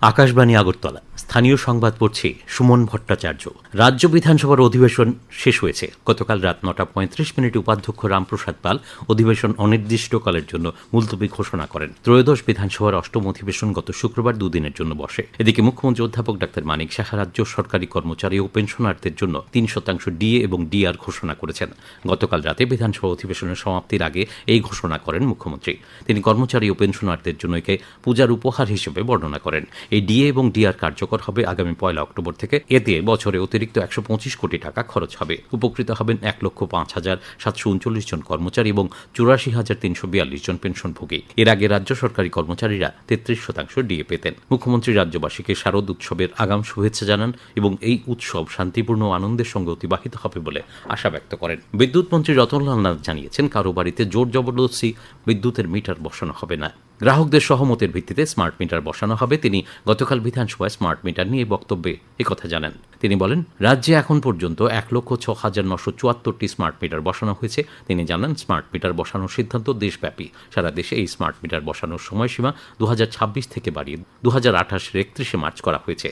আকাশবাণী আগরতলা। স্থানীয় সংবাদ পড়ছি সুমন ভট্টাচার্য। রাজ্য বিধানসভার অধিবেশন শেষ হয়েছে। গতকাল রাত নটা পঁয়ত্রিশ মিনিটে উপাধ্যক্ষ রামপ্রসাদ পাল অধিবেশন অনির্দিষ্টকালের জন্য মুলতবি ঘোষণা করেন। ত্রয়োদশ বিধানসভার অষ্টম অধিবেশন গত শুক্রবার দুদিনের জন্য বসে। এদিকে মুখ্যমন্ত্রী অধ্যাপক ডাক্তার মানিক সাহা রাজ্য সরকারি কর্মচারী ও পেনশনারদের জন্য তিন শতাংশ ডিএ এবং ডিআর ঘোষণা করেছেন। গতকাল রাতে বিধানসভা অধিবেশনের সমাপ্তির আগে এই ঘোষণা করেন মুখ্যমন্ত্রী। তিনি কর্মচারী ও পেনশনারদের জন্য একে পূজার উপহার হিসেবে বর্ণনা করেন। এই ডিএ এবং ডিআর কার্যকর হবে আগামী পয়লা অক্টোবর থেকে। এতে বছরে অতিরিক্ত একশো পঁচিশ কোটি টাকা খরচ হবে। উপকৃত হবেন এক লক্ষ পাঁচ হাজার সাতশো উনচল্লিশ জন কর্মচারী এবং চুরাশি হাজার তিনশো বিয়াল্লিশ জন পেনশনভোগী। এর আগে রাজ্য সরকারি কর্মচারীরা তেত্রিশ শতাংশ ডিএ পেতেন। মুখ্যমন্ত্রী রাজ্যবাসীকে শারদ উৎসবের আগাম শুভেচ্ছা জানান এবং এই উৎসব শান্তিপূর্ণ আনন্দের সঙ্গে অতিবাহিত হবে বলে আশা ব্যক্ত করেন। বিদ্যুৎ মন্ত্রী রতনলাল নাথ জানিয়েছেন, কারও বাড়িতে জোর জবরদস্তি বিদ্যুতের মিটার বসানো হবে না। গ্রাহকদের সহমতের ভিত্তিতে স্মার্ট মিটার বসানো হবে। তিনি গতকাল বিধানসভায় স্মার্ট মিটার নিয়ে বক্তব্যে একথা জানান। তিনি বলেন, রাজ্যে এখন পর্যন্ত এক লক্ষ ছ হাজার নশো চুয়াত্তরটি স্মার্ট মিটার বসানো হয়েছে। তিনি জানান, স্মার্ট মিটার বসানোর সিদ্ধান্ত দেশব্যাপী। সারা দেশে এই স্মার্ট মিটার বসানোর সময়সীমা দু হাজার ছাব্বিশ থেকে বাড়িয়ে দু হাজার আঠাশের একত্রিশে মার্চ করা হয়েছে।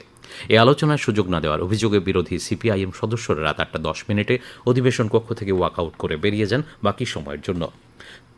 এই আলোচনার সুযোগ না দেওয়ার অভিযোগে বিরোধী সিপিআইএম সদস্যরা রাত আটটা দশ মিনিটে অধিবেশন কক্ষ থেকে ওয়াকআউট করে বেরিয়ে যান বাকি সময়ের জন্য।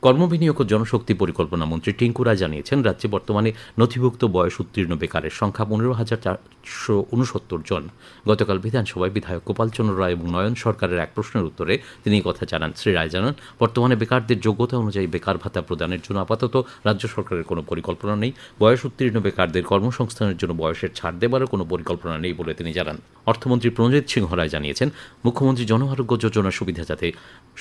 কর্মবিনিয়োগ ও জনশক্তি পরিকল্পনা মন্ত্রী টিঙ্কু রায় জানিয়েছেন, রাজ্যে বর্তমানে নথিভুক্ত বয়স উত্তীর্ণ বেকারের সংখ্যা পনেরো হাজার চারশো উনসত্তর জন। গতকাল বিধানসভায় বিধায়ক গোপালচন্দ্র রায় এবং নয়ন সরকারের এক প্রশ্নের উত্তরে তিনি কথা জানান। শ্রী রায় জানান, বর্তমানে বেকারদের যোগ্যতা অনুযায়ী বেকার ভাতা প্রদানের জন্য আপাতত রাজ্য সরকারের কোনো পরিকল্পনা নেই। বয়স উত্তীর্ণ বেকারদের কর্মসংস্থানের জন্য বয়সের ছাড় দেবারও কোনো পরিকল্পনা নেই বলে তিনি জানান। অর্থমন্ত্রী প্রণজিৎ সিংহ রায় জানিয়েছেন, মুখ্যমন্ত্রী জনআরোগ্য যোজনা সুবিধা যাতে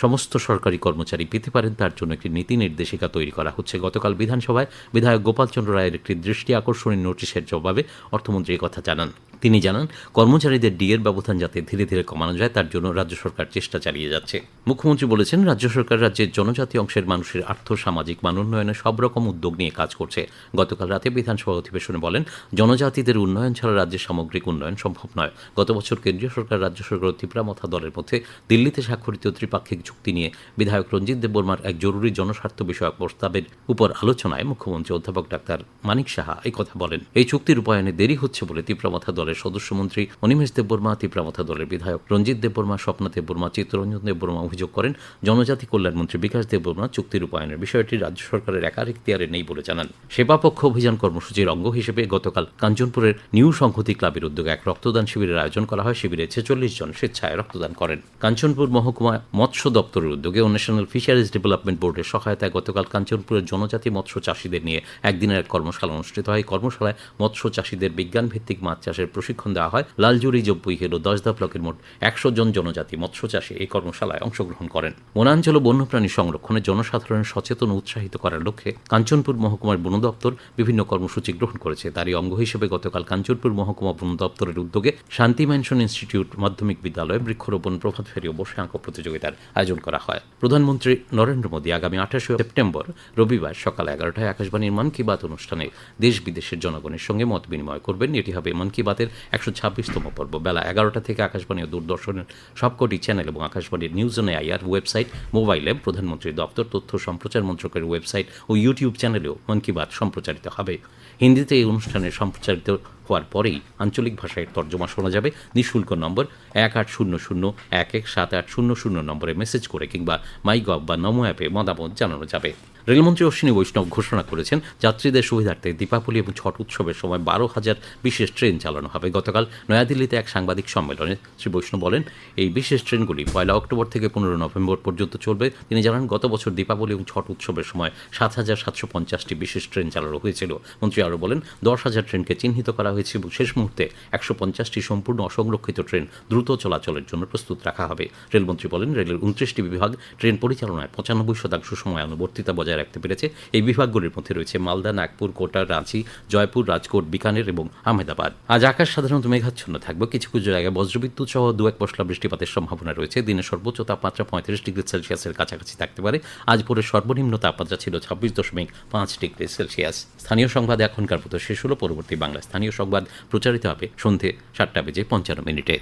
সমস্ত সরকারি কর্মচারী পেতে পারেন তার জন্য একটি নীতি নির্দেশিকা তৈরি করা হচ্ছে। গতকাল বিধানসভায় বিধায়ক গোপালচন্দ্র রায়ের একটি দৃষ্টি আকর্ষণী নোটিশের জবাবে অর্থমন্ত্রী কথা জানান। তিনি জানান, কর্মচারীদের ডিএর ব্যবধান যাতে ধীরে ধীরে কমানো যায়, তার জন্য রাজ্য সরকার চেষ্টা চালিয়ে যাচ্ছে। মুখ্যমন্ত্রী বলেছেন, রাজ্য সরকার রাজ্যের জনজাতি অংশের মানুষের আর্থ, সামাজিক মান উন্নয়নে সব রকম উদ্যোগ নিয়ে কাজ করছে। গতকাল রাতে বিধানসভা অধিবেশনে বলেন, জনজাতিদের উন্নয়ন ছাড়া রাজ্যের সামগ্রিক উন্নয়ন সম্ভব নয়। গত বছর কেন্দ্রীয় সরকার রাজ্য সরকার ও ত্রিপুরামথা দলের মধ্যে দিল্লিতে স্বাক্ষরিত ত্রিপাক্ষিক চুক্তি নিয়ে বিধায়ক রঞ্জিত দেববর্মার এক জরুরি জনস্বার্থ বিষয়ক প্রস্তাবের উপর আলোচনায় মুখ্যমন্ত্রী অধ্যাপক ডাক্তার মানিক সাহা এই কথা বলেন। এই চুক্তি রূপায়ণে দেরি হচ্ছে বলে ত্রিপুরামথা দলের সদস্যমন্ত্রী অনিমেষ দেববর্মা ত্রিপুরামথা দলের বিধায়ক রঞ্জিত দেববর্মা, স্বপ্না দেববর্মা, চিত্তরঞ্জন দেববর্মা অভিযোগ করেন, জনজাতি কল্যাণমন্ত্রী বিকাশ দেববর্মা চুক্তি রূপায়ণের বিষয়টি রাজ্য সরকারের একার ইখতিয়ারে নেই বলে জানান। সেবাপক্ষ অভিযান কর্মসূচির অঙ্গ হিসেবে গতকাল কাঞ্চনপুরের নিউ সংহতি ক্লাবের উদ্যোগে এক রক্তদান শিবিরের আয়োজন করা হয়। শিবিরে ছেচল্লিশ জন স্বেচ্ছায় রক্তদান করেন। কাঞ্চনপুর মহকুমা মৎস্য দপ্তরের উদ্যোগে ন্যাশনাল ফিশারিজ ডেভেলপমেন্ট বোর্ডের সহায়তায় গতকাল কাঞ্চনপুরের জনজাতি মৎস্য চাষীদের নিয়ে একদিনের এক কর্মশালা অনুষ্ঠিত হয়। কর্মশালায় মৎস্য চাষীদের বিজ্ঞান ভিত্তিক মাছ চাষের প্রশিক্ষণ দেওয়া হয়। লালজুরি জব্বই ও দশদা ব্লকের মোট একশো জন জনজাতি মৎস্য চাষী এই কর্মশালায় অংশগ্রহণ করেন। বনাঞ্চল ও বন্যপ্রাণী সংরক্ষণে জনসাধারণের সচেতন উৎসাহিত করার লক্ষ্যে কাঞ্চনপুর মহকুমার বন দপ্তর বিভিন্ন কর্মসূচি গ্রহণ করেছে। তারই অঙ্গ হিসেবে গতকাল কাঞ্চনপুর মহকুমা বন দপ্তরের উদ্যোগে শান্তি ম্যানশন ইনস্টিটিউট মাধ্যমিক বিদ্যালয়ে বৃক্ষরোপণ, প্রভাত ফেরি বসে আঁকো প্রতিযোগিতার আয়োজন করা হয়। প্রধানমন্ত্রী নরেন্দ্র মোদী আগামী আঠাশে সেপ্টেম্বর, রবিবার সকাল এগারোটায় আকাশবাণীর মন কি বাত অনুষ্ঠানে দেশ বিদেশের জনগণের সঙ্গে মত বিনিময় করবেন। এটি হবে মন কি বাতের একশো ছাব্বিশতম পর্ব। বেলা এগারোটা থেকে আকাশবাণী ও দূরদর্শনের সবকটি চ্যানেল এবং আকাশবাণীর news on AIR website, mobile app, প্রধানমন্ত্রীর দপ্তর, তথ্য সম্প্রচার মন্ত্রকের ওয়েবসাইট ও ইউটিউব চ্যানেলেও মন কি বাত সম্প্রচারিত হবে। হিন্দিতে এই অনুষ্ঠানে সম্প্রচারিত হওয়ার পরেই আঞ্চলিক ভাষায় তর্জমা শোনা যাবে। নিঃশুল্ক নম্বর এক আট শূন্য শূন্য, এক এক সাত আট শূন্য শূন্য নম্বরে মেসেজ করে কিংবা মাই গভ বা নমো অ্যাপে মতামত জানানো যাবে। রেলমন্ত্রী অশ্বিনী বৈষ্ণব ঘোষণা করেছেন, যাত্রীদের সুবিধার্থে দীপাবলি এবং ছট উৎসবের সময় বারো হাজার বিশেষ ট্রেন চালানো হবে। গতকাল নয়াদিল্লিতে এক সাংবাদিক সম্মেলনে শ্রী বৈষ্ণব বলেন, এই বিশেষ ট্রেনগুলি পয়লা অক্টোবর থেকে পনেরো নভেম্বর পর্যন্ত চলবে। তিনি জানান, গত বছর দীপাবলি এবং ছট উৎসবের সময় সাত হাজার সাতশো পঞ্চাশটি বিশেষ ট্রেন চালানো হয়েছিল। মন্ত্রী আরও বলেন, দশ হাজার ট্রেনকে চিহ্নিত করা হয়েছে এবং শেষ মুহূর্তে একশো পঞ্চাশটি সম্পূর্ণ অসংরক্ষিত ট্রেন দ্রুত চলাচলের জন্য প্রস্তুত রাখা হবে। রেলমন্ত্রী বলেন, রেলের উনত্রিশটি বিভাগ ট্রেন পরিচালনায় পঁচানব্বই শতাংশ সময় অনুবর্তিতা বজায় রাখতে পেরেছে। এই বিভাগগুলির মধ্যে রয়েছে মালদা, নাগপুর, কোটা, রাঁচি, জয়পুর, রাজকোট, বিকানের এবং আহমেদাবাদ। আজ আকাশ সাধারণত মেঘাচ্ছন্ন থাকবে। কিছু কিছু জায়গায় বজ্রবিদ্যুৎ সহ দু এক পশলা বৃষ্টিপাতের সম্ভাবনা রয়েছে। দিনের সর্বোচ্চ তাপমাত্রা পঁয়ত্রিশ ডিগ্রি সেলসিয়াসের কাছাকাছি থাকতে পারে। আজ ভোরের সর্বনিম্ন তাপমাত্রা ছিল ছাব্বিশ দশমিক পাঁচ ডিগ্রি সেলসিয়াস। স্থানীয় সংবাদ এখনকার মতো শেষ হলো। পরবর্তী বাংলা স্থানীয় সংবাদ প্রচারিত হবে সন্ধে সাতটা বেজে পঞ্চান্ন মিনিটে।